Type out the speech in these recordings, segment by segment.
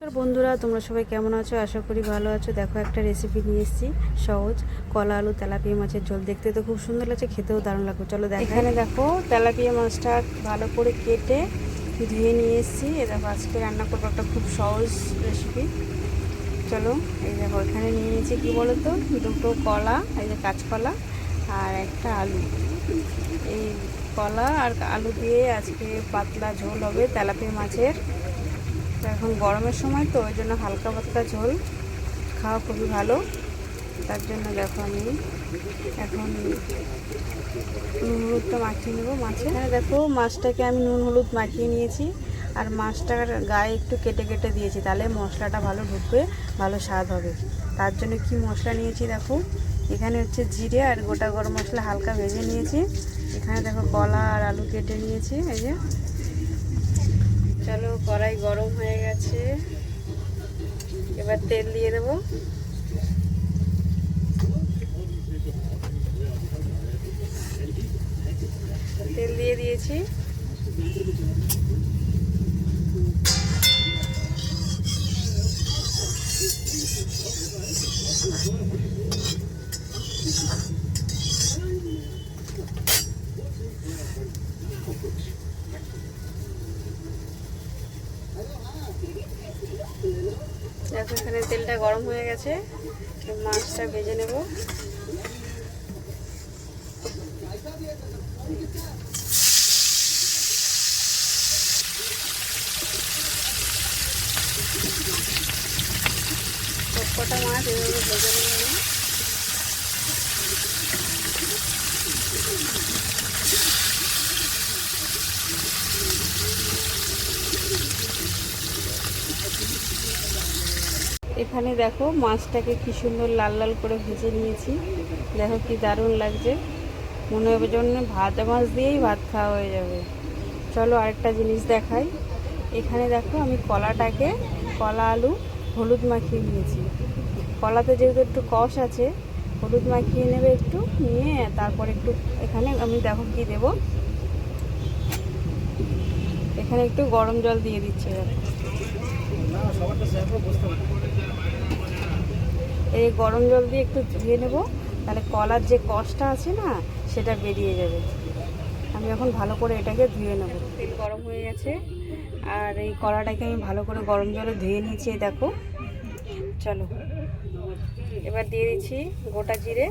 নমস্কার বন্ধুরা, তোমরা সবাই কেমন আছো? আশা করি ভালো আছো। দেখো, একটা রেসিপি নিয়ে এসেছি, সহজ। কলা, আলু, তেলাপিয়া মাছের ঝোল। দেখতে তো খুব সুন্দর লাগছে, খেতেও দারুণ লাগবে। চলো দেখো এখানে দেখো, তেলাপিয়া মাছটা ভালো করে কেটে ধুয়ে নিয়ে এসেছি। এ দেখো, আজকে রান্না করব একটা খুব সহজ রেসিপি চলো, এই দেখো, এখানে নিয়ে নিয়েছি কী বলো তো দুটো কলা, এই যে কাঁচকলা আর একটা আলু। এই কলা আর আলু দিয়ে আজকে পাতলা ঝোল হবে তেলাপিয়া মাছের। তো এখন গরমের সময় তো, ওই জন্য হালকা পাতলা ঝোল খাওয়া খুবই ভালো। তার জন্য দেখো আমি এখন নুন হলুদটা মাখিয়ে নেব মাছে। দেখো, মাছটাকে আমি নুন হলুদ মাখিয়ে নিয়েছি। আর মাছটার গায়ে একটু কেটে কেটে দিয়েছি, তাহলে মশলাটা ভালো ঢুকবে, ভালো স্বাদ হবে। তার জন্য কি মশলা নিয়েছি দেখো, এখানে হচ্ছে জিরে আর গোটা গরম মশলা হালকা ভেজে নিয়েছি। এখানে দেখো কলা আর আলু কেটে নিয়েছি, এই যে। চলো কড়াই গরম হয়ে গেছে। এবার তেল দিয়ে দেবো। তেল দিয়ে দিয়েছি। দেখো এখানে তেলটা গরম হয়ে গেছে। মাছটা ভেজে নেব। কটা মাছ এভাবে ভেজে নেব। এখানে দেখো মাছটাকে কি সুন্দর লাল লাল করে ভেজে নিয়েছি। দেখো কি দারুণ লাগছে। মনে হবে জন্য ভাজা মাছ দিয়েই ভাত খাওয়া হয়ে যাবে। চলো আরেকটা জিনিস দেখাই। এখানে দেখো আমি কলাটাকে কলা আলু হলুদ মাখিয়ে নিয়েছি। কলাতে যেহেতু একটু কষ আছে, হলুদ মাখিয়ে নেবে একটু, নিয়ে তারপর একটু এখানে আমি দেখো কি দেব। এখানে একটু গরম জল দিয়ে দিচ্ছে। এই গরম জল দিয়ে একটু ধুয়ে নেব। তাহলে কলার যে কষটা আছে না, সেটা বেরিয়ে যাবে। আমি এখন ভালো করে এটাকে ধুয়ে নেব। তেল গরম হয়ে গেছে। আর এই কলাটাকে আমি ভালো করে গরম জলে ধুয়ে নিয়েছি দেখো। চলো। এবার দিয়ে দিচ্ছি গোটা জিরে।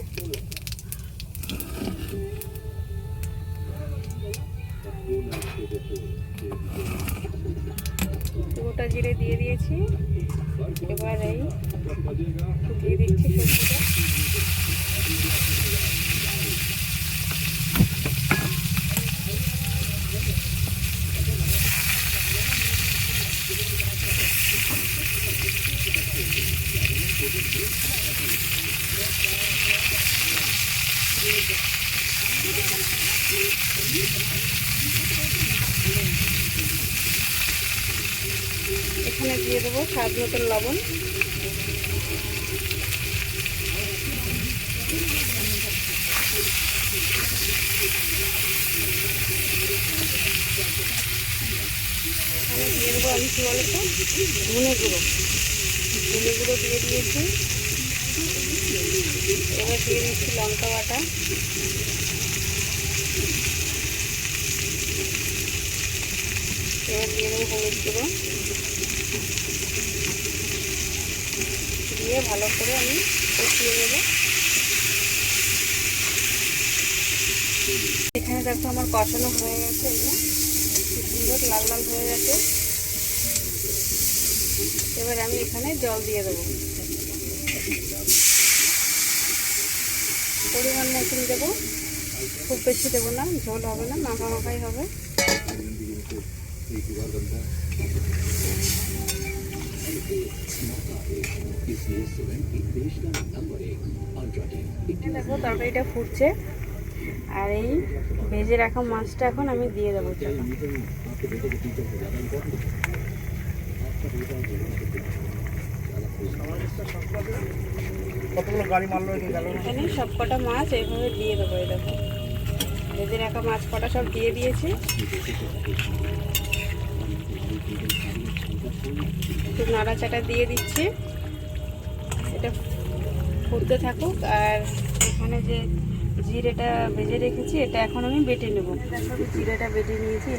গোটা জিরে দিয়ে দিয়েছি। এবার এই দিয়ে দিচ্ছি সবজিটা এখানে দিয়ে দেবো স্বাদ মতন লবণ। এখানে দিয়ে দেবো আমি কী বলো তো ধনে গুঁড়ো। ধনে গুঁড়ো দিয়ে দিয়েছি। এবার দিয়ে দিচ্ছি লঙ্কা বাটা। এবার দিয়ে দেবো হলুদ গুঁড়ো। দিয়ে ভালো করে আমি কষিয়ে নেব। এখানে দেখো আমার কষানো হয়ে গেছে সুন্দর লাল লাল হয়ে গেছে। এবার আমি এখানে জল দিয়ে দেবো। পরিমাণ মতন দেবো। খুব বেশি দেবো না, ঝোল হবে না, মাখা মাখাই হবে। দেখো তরকারিটা ফুটছে। আর এই ভেজে রাখা মাছটা এখন আমি দিয়ে দেবো এখানে? সব কটা মাছ এইভাবে দিয়ে দেবো এই দেখো। ভেজে রাখা মাছ কটা সব দিয়ে দিয়েছি। একটু নাড়াচাটা দিয়ে দিচ্ছি। এটা ফুটতে থাকুক আর এখানে যে জিরেটা ভেজে রেখেছি, এটা এখন আমি বেটে নেব। জিরেটা বেটে নিয়েছি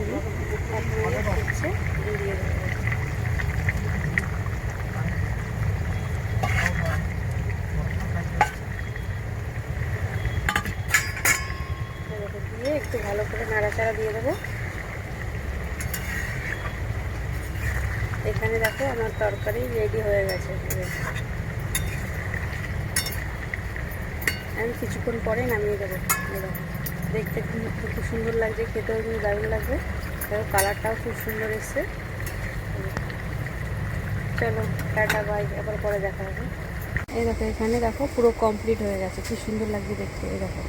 দিয়ে একটু ভালো করে নাড়াচাড়া দিয়ে দেবো। এখানে দেখো আমার তরকারি রেডি হয়ে গেছে। আমি কিছুক্ষণ পরে নামিয়ে দেবো। দেখতে খুব সুন্দর লাগছে, খেতেও কিন্তু দারুণ লাগবে। দেখো কালারটাও খুব সুন্দর এসছে। চলো, টাটা বাই আবার পরে দেখা হবে। এই দেখো, এখানে দেখো পুরো কমপ্লিট হয়ে গেছে। কি সুন্দর লাগছে দেখতে, এই দেখো।